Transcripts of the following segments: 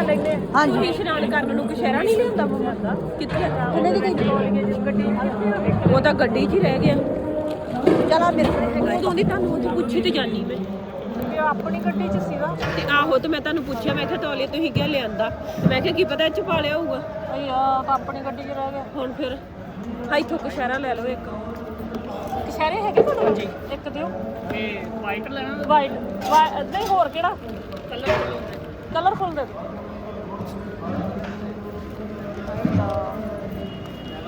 ਲੈ ਲੈਂਦੇ ਹਾਂਜੀ। ਤੁਸੀਂ ਇਸ਼ਨਾਨ ਕਰਨ ਨੂੰ ਕਸ਼ਹਿਰਾ ਨਹੀਂ ਲਿਆਂਦਾ ਮੰਮਾ ਦਾ ਕਿੱਥੇ? ਕਿੰਨੇ ਦੀ ਗੱਡੀ? ਉਹ ਤਾਂ ਗੱਡੀ 'ਚ ਹੀ ਰਹਿ ਗਿਆ। ਚਲਾ ਮੇਰੇ ਕੋਲ ਉਦੋਂ ਦੀ ਤੁਹਾਨੂੰ ਉਹ ਪੁੱਛੀ ਤੇ ਜਾਨੀ ਮੈਂ। ਆਪਣੀ ਗੱਡੀ 'ਚ ਸੀਗਾ। ਤੇ ਆਹੋ ਤੇ ਮੈਂ ਤੁਹਾਨੂੰ ਪੁੱਛਿਆ ਮੈਂ ਕਿਹਾ ਤੌਲੀਆ ਤੁਸੀਂ ਕਿਹਾ ਲਿਆਂਦਾ? ਤੇ ਮੈਂ ਕਿਹਾ ਕੀ ਪਤਾ ਇਹ ਚ ਪਾ ਲਿਆ ਹੋਊਗਾ। ਅਈ ਆ ਆਪਣੀ ਗੱਡੀ 'ਚ ਰਹਿ ਗਿਆ। ਹੁਣ ਫਿਰ ਹਾਂ ਇੱਥੋਂ ਕਸ਼ਹਿਰਾ ਲੈ ਲਓ ਇੱਕ। ਕਸ਼ਹਿਰੇ ਹੈਗੇ ਤੁਹਾਡੇ ਹਾਂਜੀ। ਇੱਕ ਦਿਓ। ਇਹ ਵਾਈਟ ਲੈਣਾ। ਵਾਈਟ ਨਹੀਂ ਹੋਰ ਕਿਹੜਾ? ਕਲਰਫੁਲ ਦੇ ਦਿਓ।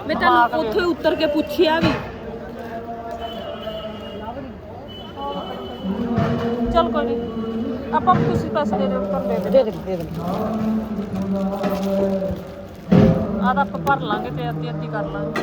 ਮੈਂ ਤੁਹਾਨੂੰ ਉੱਥੇ ਉਤਰ ਕੇ ਪੁੱਛਿਆ ਵੀ। ਚਲ ਕੋਈ ਨਹੀਂ ਆਪਾਂ ਤੁਸੀਂ ਪੈਸੇ ਦੇ ਦਿਓ ਕਰ ਦੇ ਦੇ ਦੇ ਦੇ ਆ ਤਾਂ ਆਪਾਂ ਭਰ ਲਾਂਗੇ ਤੇ ਅੱਧੀ ਅੱਧੀ ਕਰ ਲਾਂਗੇ।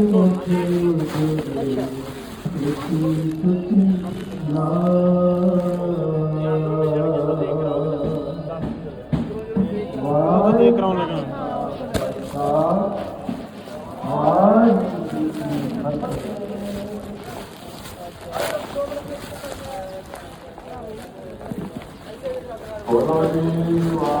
ਘਰੋਂ ਲੈ ਕੇ ਆਂਦਾ ਤੇ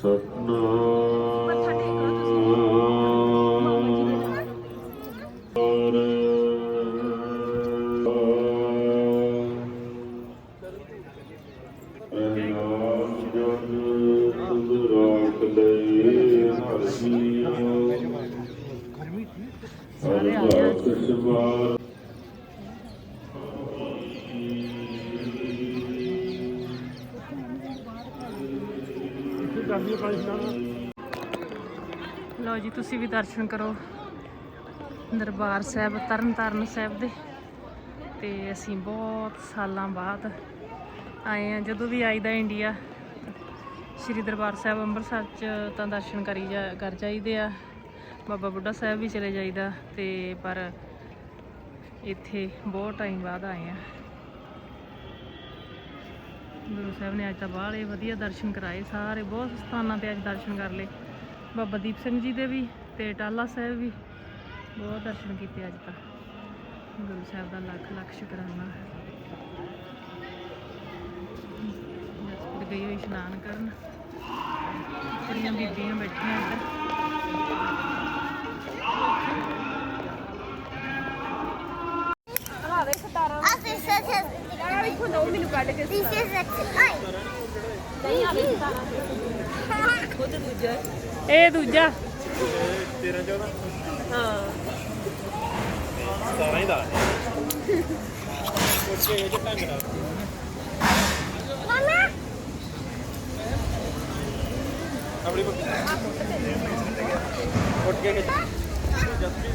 सपना ਕਰਦੀ ਪੰਜ ਲਓ ਜੀ, ਤੁਸੀਂ ਵੀ ਦਰਸ਼ਨ ਕਰੋ ਦਰਬਾਰ ਸਾਹਿਬ, ਤਰਨਤਾਰਨ ਸਾਹਿਬ ਦੇ। ਤੇ ਅਸੀਂ ਬਹੁਤ ਸਾਲਾਂ ਬਾਅਦ ਆਏ ਆ ਜਦੋਂ ਵੀ ਆਈਦਾ ਇੰਡੀਆ, ਸ਼੍ਰੀ ਦਰਬਾਰ ਸਾਹਿਬ ਅੰਮ੍ਰਿਤਸਰ ਚ ਤਾਂ ਦਰਸ਼ਨ ਕਰੀ ਜਾ, ਕਰ ਜਾਈਦੇ ਆ। ਬਾਬਾ ਬੁੱਢਾ ਸਾਹਿਬ ਵੀ ਚਲੇ ਜਾਈਦਾ। ਤੇ ਪਰ ਇੱਥੇ ਬਹੁਤ ਟਾਈਮ ਬਾਅਦ ਆਏ ਆ ਗੁਰੂ ਸਾਹਿਬ ਨੇ ਅੱਜ ਤਾਂ ਬਾਹਲੇ ਵਧੀਆ ਦਰਸ਼ਨ ਕਰਾਏ ਸਾਰੇ, ਬਹੁਤ ਸਥਾਨਾਂ ਤੇ ਅੱਜ ਦਰਸ਼ਨ ਕਰ ਲਏ। ਬਾਬਾ ਦੀਪ ਸਿੰਘ ਜੀ ਦੇ ਵੀ ਤੇ ਟਾਲਾ ਸਾਹਿਬ ਵੀ ਬਹੁਤ ਦਰਸ਼ਨ ਕੀਤੇ ਅੱਜ ਤਾਂ। ਗੁਰੂ ਸਾਹਿਬ ਦਾ ਲੱਖ ਲੱਖ ਸ਼ੁਕਰਾਨਾ। ਜਸਪੀਰ ਗਈ ਹੋਈ ਇਸ਼ਨਾਨ ਕਰਨ। ਕੁੜੀਆਂ ਬੀਬੀਆਂ ਬੈਠੀਆਂ ਇੱਧਰ। ਆ ਵੇਖੋ ਨੋ ਮੈਨੂੰ ਕੱਢ ਕੇ this is a ਨਹੀਂ ਆ ਵੇਖ। ਤਾਰਾਂ ਖੁਦ ਦੂਜਾ। ਇਹ ਦੂਜਾ। 13 14 ਹਾਂ। 17 ਹੀ ਦਾ ਉੱਥੇ ਇਹ ਢੰਗ Mama. ਆਪਣੀ ਕੋ ਉੱਠ ਕੇ ਜਸਪੀ